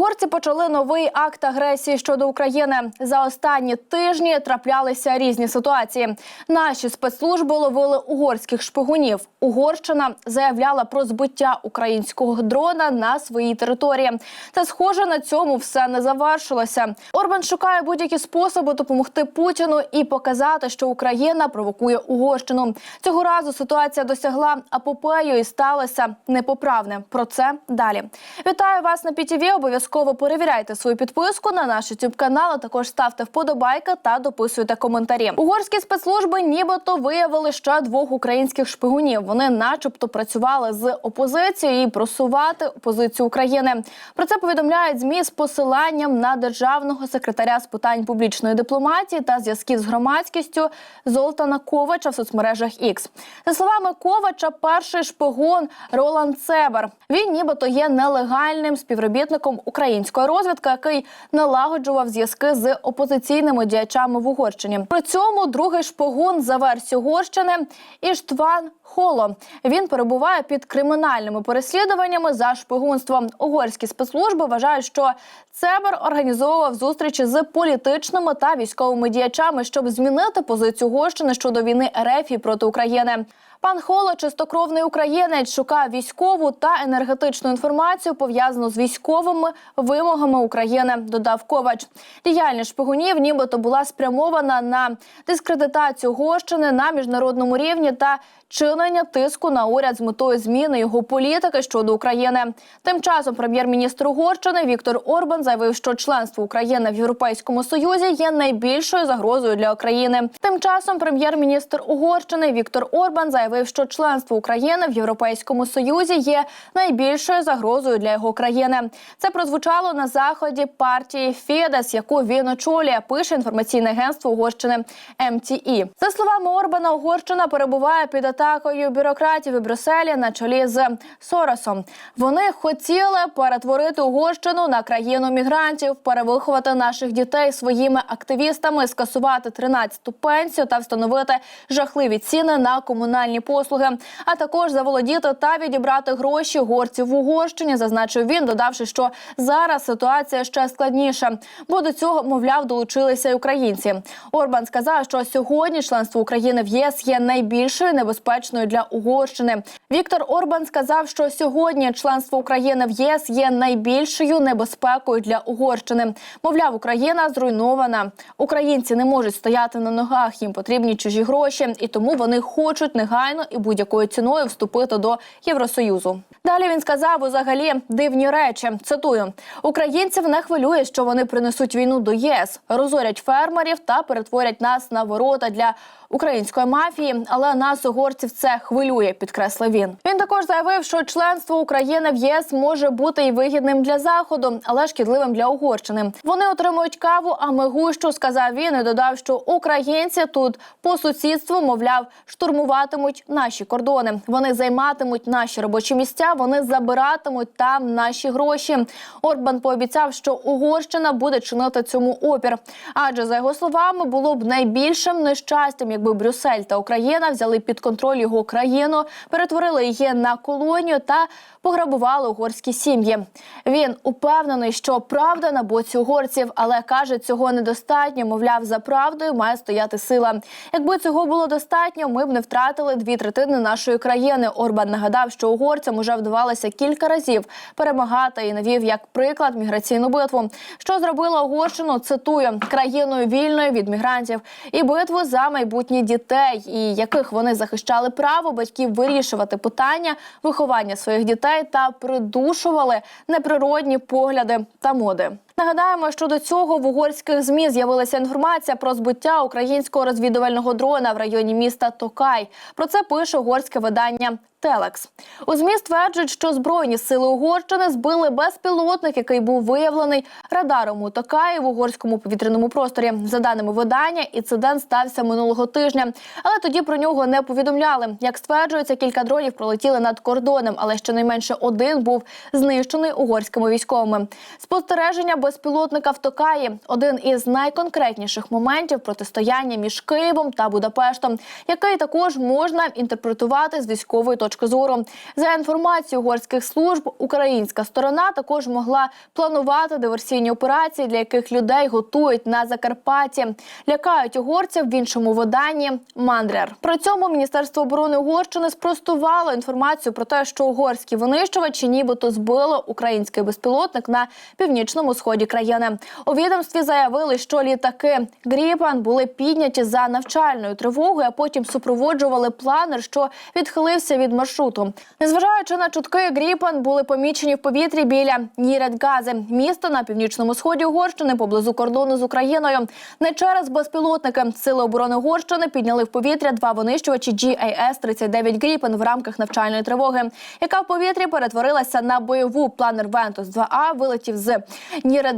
Угорці почали новий акт агресії щодо України. За останні тижні траплялися різні ситуації. Наші спецслужби ловили угорських шпигунів. Угорщина заявляла про збиття українського дрона на своїй території. Та схоже на цьому все не завершилося. Орбан шукає будь-які способи допомогти Путіну і показати, що Україна провокує Угорщину. Цього разу ситуація досягла апопею і сталося непоправне. Про це далі. Вітаю вас на ПІТІВІ. Обов'язково перевіряйте свою підписку на наш youtube канал. а Також ставте вподобайки та дописуйте коментарі. Угорські спецслужби нібито виявили ще двох українських шпигунів. Вони, начебто, працювали з опозицією і просувати опозицію України. Про це повідомляють змі з посиланням на державного секретаря з питань публічної дипломатії та зв'язків з громадськістю Золтана Ковача в соцмережах X. За словами Ковача, перший шпигун Роланд Цебер. Він нібито є нелегальним співробітником української розвідки, який налагоджував зв'язки з опозиційними діячами в Угорщині. При цьому другий шпигун за версією Угорщини Іштван Холо. Він перебуває під кримінальними переслідуваннями за шпигунством. Угорські спецслужби вважають, що Цебер організовував зустрічі з політичними та військовими діячами, щоб змінити позицію Угорщини щодо війни РФ проти України. Пан Холо, чистокровний українець, шукав військову та енергетичну інформацію пов'язану з військовими вимогами України. Додав Ковач. Діяльність шпигунів, нібито була спрямована на дискредитацію Гощини на міжнародному рівні та чинення тиску на уряд з метою зміни його політики щодо України. Тим часом прем'єр-міністр Угорщини Віктор Орбан заявив, що членство України в Європейському Союзі є найбільшою загрозою для України. Тим часом прем'єр-міністр Угорщини Віктор Орбан заявив, що членство України в Європейському Союзі є найбільшою загрозою для його країни. Це прозвучало на заході партії Фідес, яку він очолює. Пише інформаційне агентство Угорщини МТІ. За словами Орбана, Угорщина перебуває під атакою бюрократів у Брюсселі на чолі з Соросом. Вони хотіли перетворити Угорщину на країну мігрантів, перевиховати наших дітей своїми активістами, скасувати 13-ту пенсію та встановити жахливі ціни на комунальні послуги, а також заволодіти та відібрати гроші угорців в Угорщині. Зазначив він, додавши, що зараз ситуація ще складніша, бо до цього, мовляв, долучилися й українці. Орбан сказав, що сьогодні членство України в ЄС є найбільшою небезпечною для Угорщини. Віктор Орбан сказав, що сьогодні членство України в ЄС є найбільшою небезпекою для Угорщини. Мовляв, Україна зруйнована. Українці не можуть стояти на ногах. Їм потрібні чужі гроші, і тому вони хочуть негайно і будь-якою ціною вступити до Євросоюзу. Далі він сказав узагалі дивні речі. Цитую: українців не хвилює, що вони принесуть війну до ЄС, розорять фермерів та перетворять нас на ворота для української мафії. Але нас угорців це хвилює, підкреслив він. Він також заявив, що членство України в ЄС може бути і вигідним для заходу, але шкідливим для Угорщини. Вони отримують каву, а ми гущу, сказав він і додав, що українці тут по сусідству, мовляв, штурмуватимуть наші кордони. Вони займатимуть наші робочі місця. Вони забиратимуть там наші гроші. Орбан пообіцяв, що Угорщина буде чинити цьому опір. Адже за його словами було б найбільшим нещастям, якби Брюссель та Україна взяли під контроль його країну, перетворили її на колонію та пограбували угорські сім'ї. Він упевнений, що правда на боці угорців, але каже, цього недостатньо. Мовляв, за правдою має стояти сила. Якби цього було достатньо, ми б не втратили дві третини нашої країни. Орбан нагадав, що угорцям уже вдавалося кілька разів перемагати і навів як приклад міграційну битву. Що зробила Угорщину? Цитую країною вільною від мігрантів і битву за майбутнє дітей, і яких вони захищали право батьків вирішувати питання виховання своїх дітей та придушували неприродні погляди та моди. Нагадаємо, що до цього в угорських змі з'явилася інформація про збиття українського розвідувального дрона в районі міста Токай. Про це пише угорське видання. Телекс у змі стверджують, що збройні сили Угорщини збили безпілотник, який був виявлений радаром у Токаї в угорському повітряному просторі. За даними видання, інцидент стався минулого тижня, але тоді про нього не повідомляли. Як стверджується, кілька дронів пролетіли над кордоном, але щонайменше один був знищений угорськими військовими. Спостереження без безпілотника в Токаї один із найконкретніших моментів протистояння між Києвом та Будапештом, який також можна інтерпретувати з військової точки зору. За інформацією угорських служб, українська сторона також могла планувати диверсійні операції, для яких людей готують на Закарпатті, лякають угорців в іншому виданні Мандрер. При цьому Міністерство оборони Угорщини спростувало інформацію про те, що угорські винищувачі нібито збило український безпілотник на північному сході країни. У відомстві заявили, що літаки Гріпан були підняті за навчальною тривогою, а потім супроводжували планер, що відхилився від маршруту. Незважаючи на чутки, Гріпан були помічені в повітрі біля Ніредгази, міста на північному сході Угорщини поблизу кордону з Україною. Не через безпілотники сили оборони Угорщини підняли в повітря два винищувачі GAS-39 Гріпен в рамках навчальної тривоги, яка в повітрі перетворилася на бойову планер Вентус 2А вилетів з Ніредгази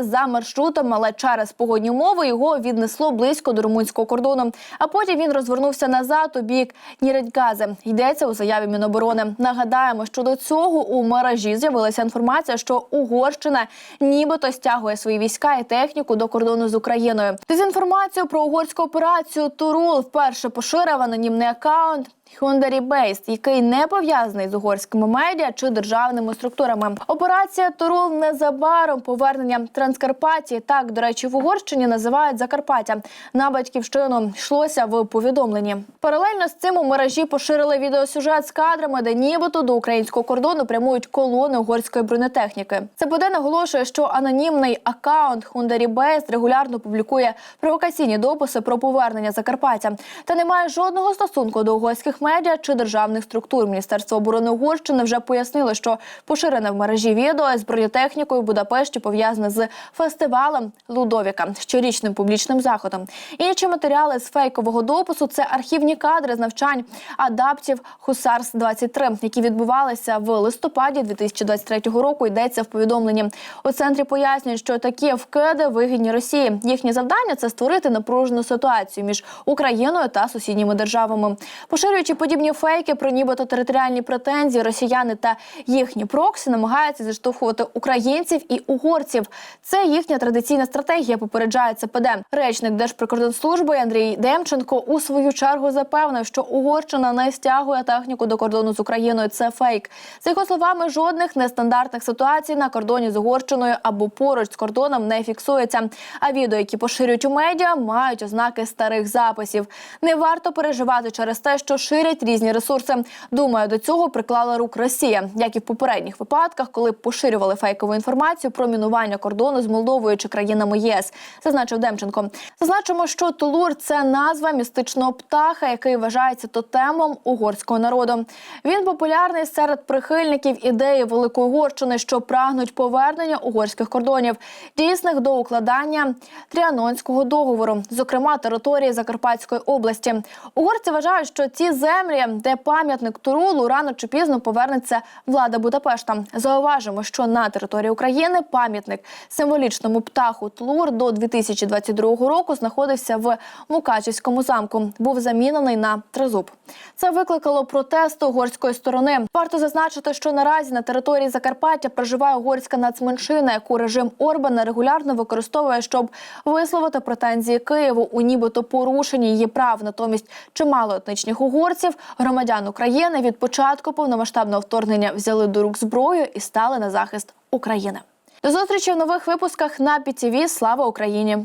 за маршрутом, але через погодні умови його віднесло близько до румунського кордону. А потім він розвернувся назад у бік Ніредгази. Йдеться у заяві Міноборони. Нагадаємо, що до цього у мережі з'явилася інформація, що Угорщина нібито стягує свої війська і техніку до кордону з Україною. Дезінформацію про угорську операцію Турул вперше поширив анонімний акаунт. Hyundai Based, який не пов'язаний з угорськими медіа чи державними структурами. Операція Турул незабаром повернення Транскарпатії. Так, до речі, в Угорщині називають Закарпаття. На батьківщину йшлося в повідомленні. Паралельно з цим у мережі поширили відеосюжет з кадрами, де нібито до українського кордону прямують колони угорської бронетехніки. Це буде наголошує, що анонімний акаунт Hyundai Based регулярно публікує провокаційні дописи про повернення Закарпаття та не має жодного стосунку до угорських медіа чи державних структур. Міністерство оборони Угорщини вже пояснило, що поширене в мережі відео з бронетехнікою в Будапешті пов'язане з фестивалем Лудовіка, щорічним публічним заходом. Інші матеріали з фейкового допису це архівні кадри з навчань адаптів Хусарс 23 які відбувалися в листопаді 2023 року. Йдеться в повідомленні. У центрі пояснюють, що такі вкиди вигідні Росії. Їхнє завдання це створити напружену ситуацію між Україною та сусідніми державами, поширюючи подібні фейки про нібито територіальні претензії, росіяни та їхні проксі намагаються зіштовхувати українців і угорців. Це їхня традиційна стратегія. Попереджає ЦПД. Речник Держприкордонслужби Андрій Демченко у свою чергу запевнив, що Угорщина не стягує техніку до кордону з Україною. Це фейк. За його словами, жодних нестандартних ситуацій на кордоні з Угорщиною або поруч з кордоном не фіксується. А відео, які поширюють у медіа, мають ознаки старих записів. Не варто переживати через те, що ширять різні ресурси. Думаю, до цього приклала рук Росія, як і в попередніх випадках, коли поширювали фейкову інформацію про мінування кордону з Молдовою чи країнами єС, зазначив Демченко. Зазначимо, що Тулур це назва містичного птаха, який вважається тотемом угорського народу. Він популярний серед прихильників ідеї Великої Угорщини, що прагнуть повернення угорських кордонів, дійсних до укладання Тріанонського договору, зокрема території Закарпатської області. Угорці вважають, що ці землі, де пам'ятник Турулу, рано чи пізно повернеться влада Будапешта. Зауважимо, що на території України пам'ятник символічному птаху Тлур до 2022 року знаходився в Мукачівському замку. Був замінений на тризуб. Це викликало протест угорської сторони. Варто зазначити, що наразі на території Закарпаття проживає угорська нацменшина, яку режим Орбана регулярно використовує, щоб висловити претензії Києву у нібито порушенні її прав. Натомість чимало етнічних угорців, громадян України від початку повномасштабного вторгнення взяли до рук зброю і стали на захист України. До зустрічі в нових випусках на ПІТІВІ. Слава Україні!